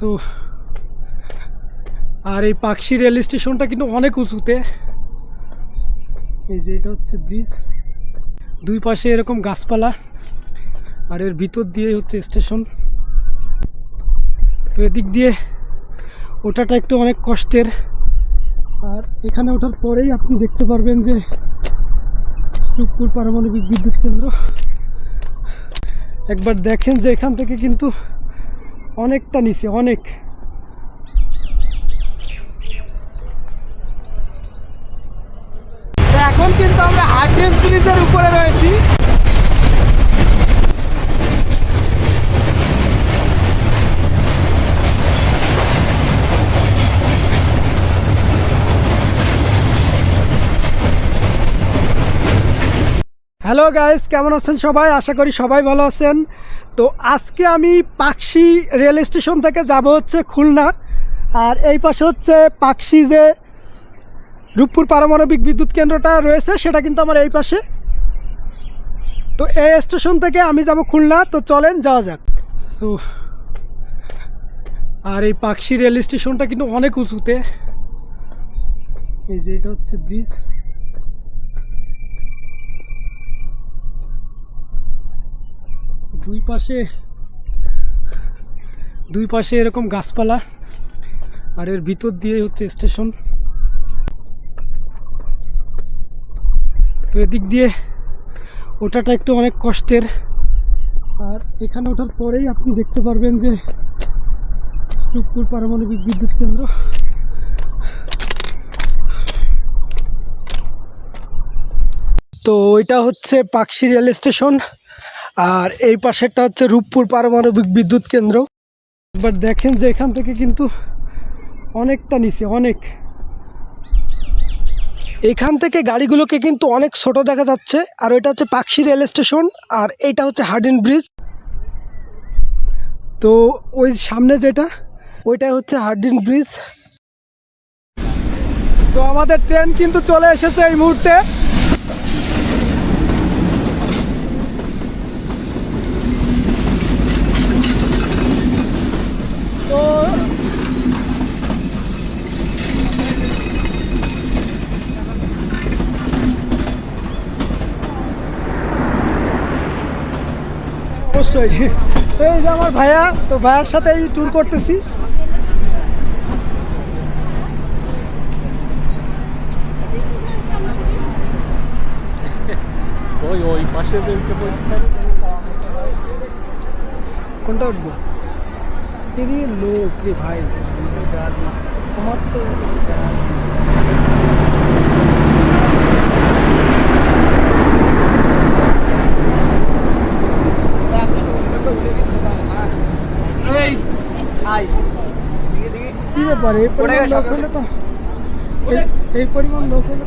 So আর এই Pakshi rail স্টেশনটা কিন্তু অনেক উঁচুতে। এই যে এটা হচ্ছে ব্রিজ। দুই পাশে এরকম গাছপালা। আর এর ভিতর দিয়ে হচ্ছে স্টেশন। তো এদিক দিয়ে ওঠাটা একটু অনেক কষ্টের। আর এখানে ওঠার পরেই আপনি দেখতে পারবেন যে রূপপুর পারমাণবিক বিদ্যুৎ কেন্দ্র। একবার দেখেন যে এখান থেকে কিন্তু অনেকটা নিচে, অনেক। এখন কিন্তু আমরা হার্ডেস ব্রিজের উপরে রয়েছি। হ্যালো গাইস কেমন আছেন সবাই? আশা করি সবাই ভালো আছেন। তো আজকে আমি পাকশি রেল স্টেশন থেকে যাব হচ্ছে খুলনা। আর এই পাশে হচ্ছে পাকশি যে রূপপুর পারমাণবিক বিদ্যুৎ কেন্দ্রটা রয়েছে, সেটা কিন্তু আমার এই পাশে। তো এই স্টেশন থেকে আমি যাব খুলনা। তো চলেন, যাওয়া যাক। সো, আর এই পাকশি রেল স্টেশনটা কিন্তু অনেক উঁচুতে। এই যে এটা হচ্ছে ব্রিজ। দুই পাশে দুই পাশে এরকম গাছপালা, আর এর ভিতর দিয়ে হচ্ছে স্টেশন। তো এদিক দিয়ে ওঠাটা একটু অনেক কষ্টের। আর এখানে ওঠার পরেই আপনি দেখতে পারবেন যে রূপপুর পারমাণবিক বিদ্যুৎ কেন্দ্র। তো ওইটা হচ্ছে পাকশি রেল স্টেশন। আর এই পাশেরটা হচ্ছে রূপপুর পারমাণবিক বিদ্যুৎ কেন্দ্র। একবার দেখেন যে এখান থেকে কিন্তু অনেকটা নিচে, অনেক। এখান থেকে গাড়িগুলোকে কিন্তু অনেক ছোট দেখা যাচ্ছে। আর ওইটা হচ্ছে পাকশি রেল স্টেশন, আর এইটা হচ্ছে হার্ডিন ব্রিজ। তো ওই সামনে যেটা ওইটা হচ্ছে হার্ডিন ব্রিজ। তো আমাদের ট্রেন কিন্তু চলে এসেছে এই মুহূর্তে তো অবশ্যই। তো এই যে আমার ভাইয়া তো ভাইয়ার সাথে এই ট্যুর করতেছি। ওই ওই পাশে যে কোনটা উঠবো? এরি লোক রে ভাই তোমার তো ব্যাপার এই পরিমাণ লোক হলে তো এই- এই পরিমাণ লোক হলে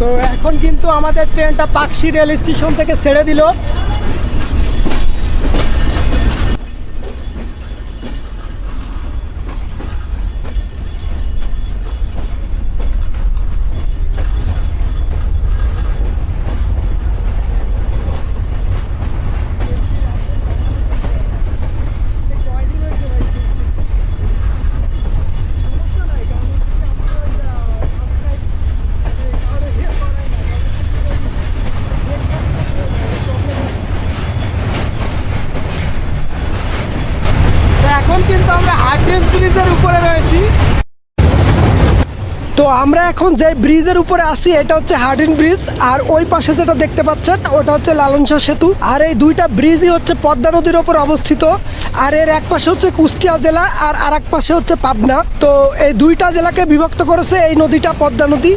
তো এখন কিন্তু আমাদের ট্রেনটা পাকশি রেল স্টেশন থেকে ছেড়ে দিল তো এখন কিন্তু আমরা হার্ডেস ব্রিজের উপরে রয়েছি তো আমরা এখন যে ব্রিজের উপরে আছি, এটা হচ্ছে হার্ডিন ব্রিজ আর ওই পাশে যেটা দেখতে পাচ্ছেন, ওটা হচ্ছে লালনশাহ সেতু। আর এই দুইটা ব্রিজই হচ্ছে পদ্মা নদীর ওপর অবস্থিত। আর এর এক পাশে হচ্ছে কুষ্টিয়া জেলা, আর আর এক পাশে হচ্ছে পাবনা। তো এই দুইটা জেলাকে বিভক্ত করেছে এই নদীটা পদ্মা নদী।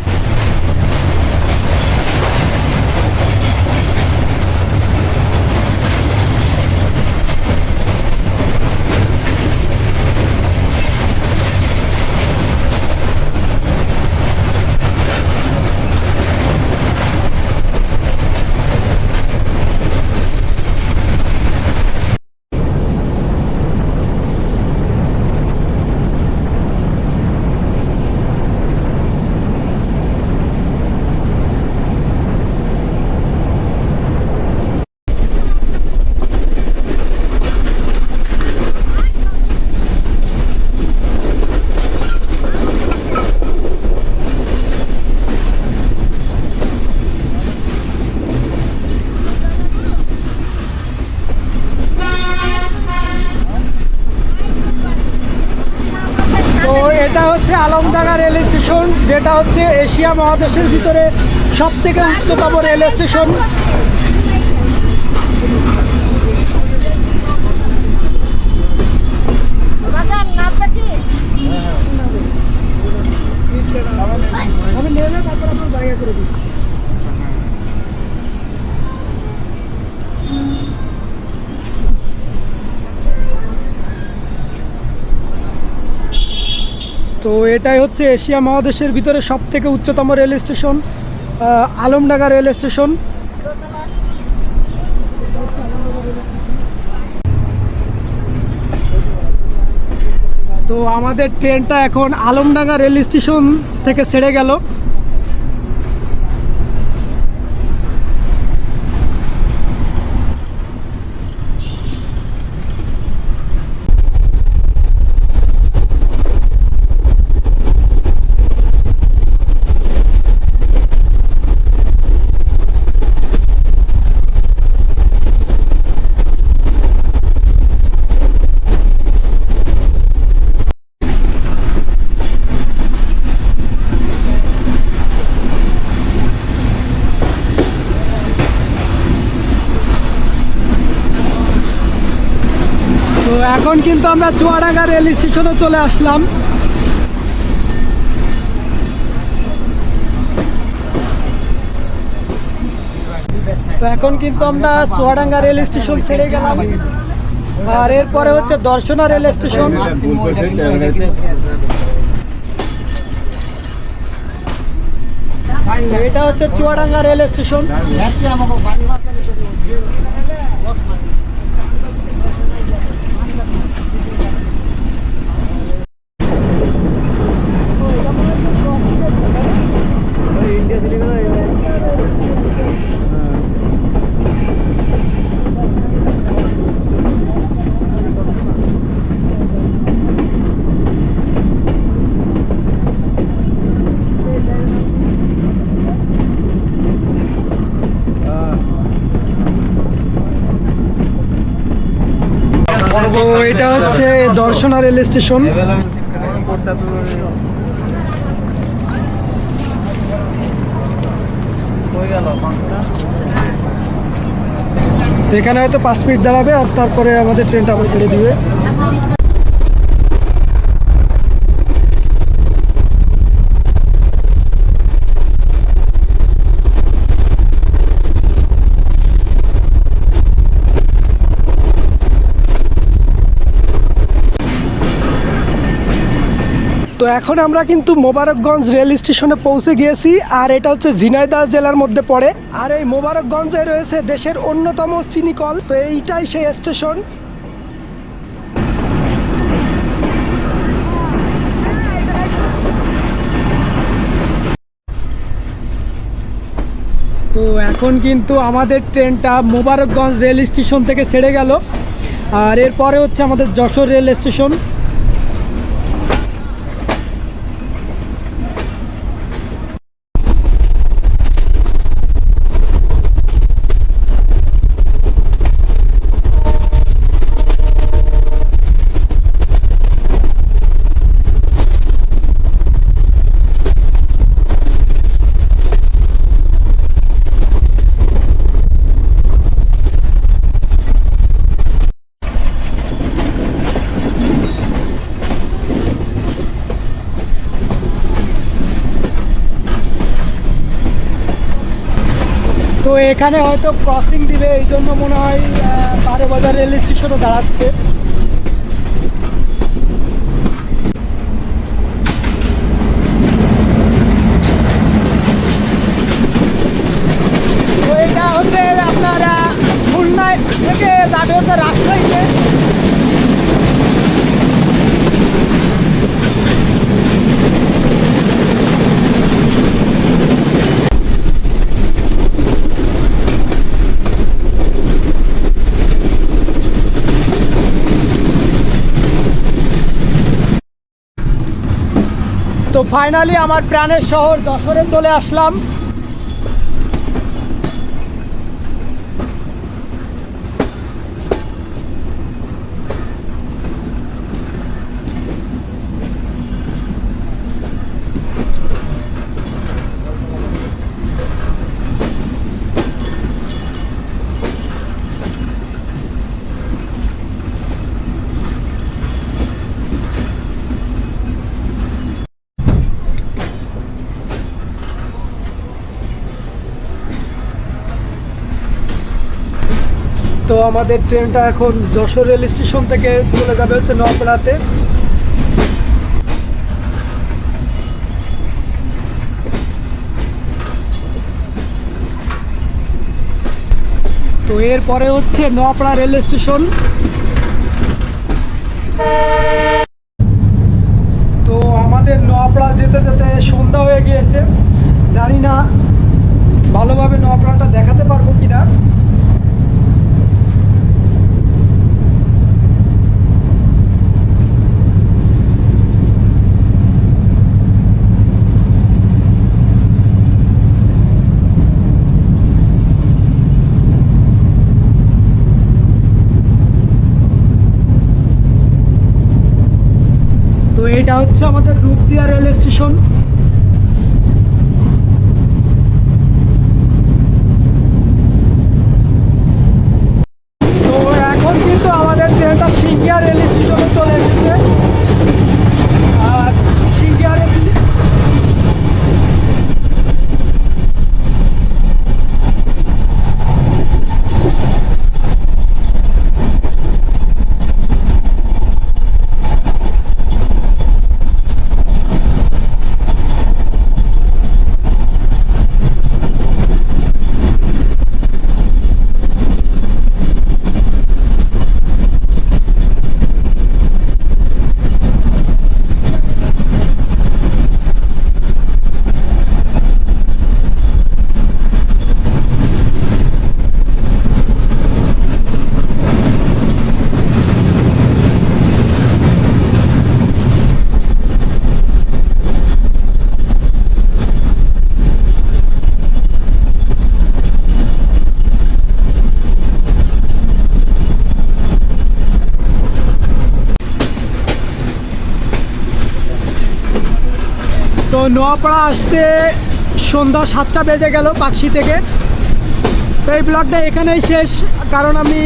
রেল স্টেশন যেটা হচ্ছে এশিয়া মহাদেশের ভিতরে সবথেকে উচ্চতম রেল স্টেশন। এটাই হচ্ছে এশিয়া মহাদেশের ভিতরে সব থেকে উচ্চতম rail station Alamdanga rail station. তো আমাদের ট্রেনটা এখন আলমডাঙ্গা রেল স্টেশন থেকে ছেড়ে গেল। এখন কিন্তু আমরা চুয়াডাঙ্গা রেল স্টেশনে চলে আসলাম। তো এখন কিন্তু আমরা চুয়াডাঙ্গা রেল স্টেশন ছেড়ে গেলাম। আর এরপরে হচ্ছে দর্শনা রেল স্টেশন। এটা হচ্ছে চুয়াডাঙ্গা রেল স্টেশন তো এটা হচ্ছে দর্শনা রেল স্টেশন। এখানে হয়তো পাঁচ মিনিট দাঁড়াবে আর তারপরে আমাদের ট্রেনটা আবার ছেড়ে দিবে। তো এখন আমরা কিন্তু মোবারকগঞ্জ রেল স্টেশনে পৌঁছে গিয়েছি, আর এটা হচ্ছে ঝিনাইদহ জেলার মধ্যে পড়ে। আর এই মোবারকগঞ্জে রয়েছে দেশের অন্যতম চিনিকল, তো এইটাই সেই স্টেশন। তো এখন কিন্তু আমাদের ট্রেনটা মোবারকগঞ্জ রেল স্টেশন থেকে ছেড়ে গেল, আর এরপরে হচ্ছে আমাদের যশোর রেল স্টেশন। তো এখানে হয়তো ক্রসিং দিবে, এই জন্য মনে হয় বারো বাজার রেল স্টেশনে দাঁড়াচ্ছে। তো এটা হচ্ছে আপনার খুলনায় থেকে যাবে হচ্ছে রাজশাহীতে। ফাইনালি আমার প্রাণের শহর যশোরে চলে আসলাম। তো আমাদের ট্রেনটা এখন যশোর রেল স্টেশন থেকে চলে যাবে হচ্ছে নকলাতে তো এরপরে হচ্ছে নোয়াপাড়া রেল স্টেশন। তো আমাদের নোয়াপাড়া যেতে যেতে সন্ধ্যা হয়ে গিয়েছে। জানি না ভালোভাবে নোয়াপাড়াটা দেখাতে পারব কিনা তো এটা হচ্ছে আমাদের রূপদিয়া রেল স্টেশন তো এখন কিন্তু আমাদের ট্রেনটা সিঙ্গিয়া রেল স্টেশনে চলে এসেছে আর সিঙ্গিয়া রেল তো নোয়াপাড়া আসতে সন্ধ্যা সাতটা বেজে গেল পাকশি থেকে। তো এই ব্লগটা এখানেই শেষ, কারণ আমি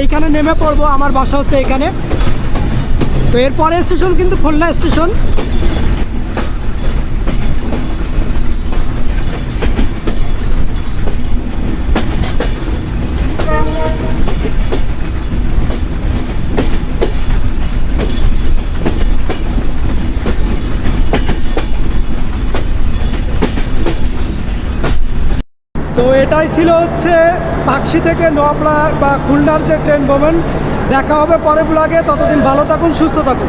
এইখানে নেমে পড়ব, আমার বাসা হচ্ছে এখানে। তো এরপরে স্টেশন কিন্তু খুলনা স্টেশন তো এটাই ছিল হচ্ছে পাকশি থেকে নোয়াপড়া বা খুলনার যে ট্রেন ভ্রমণ দেখা হবে পরে ব্লগে ততদিন ভালো থাকুন, সুস্থ থাকুন।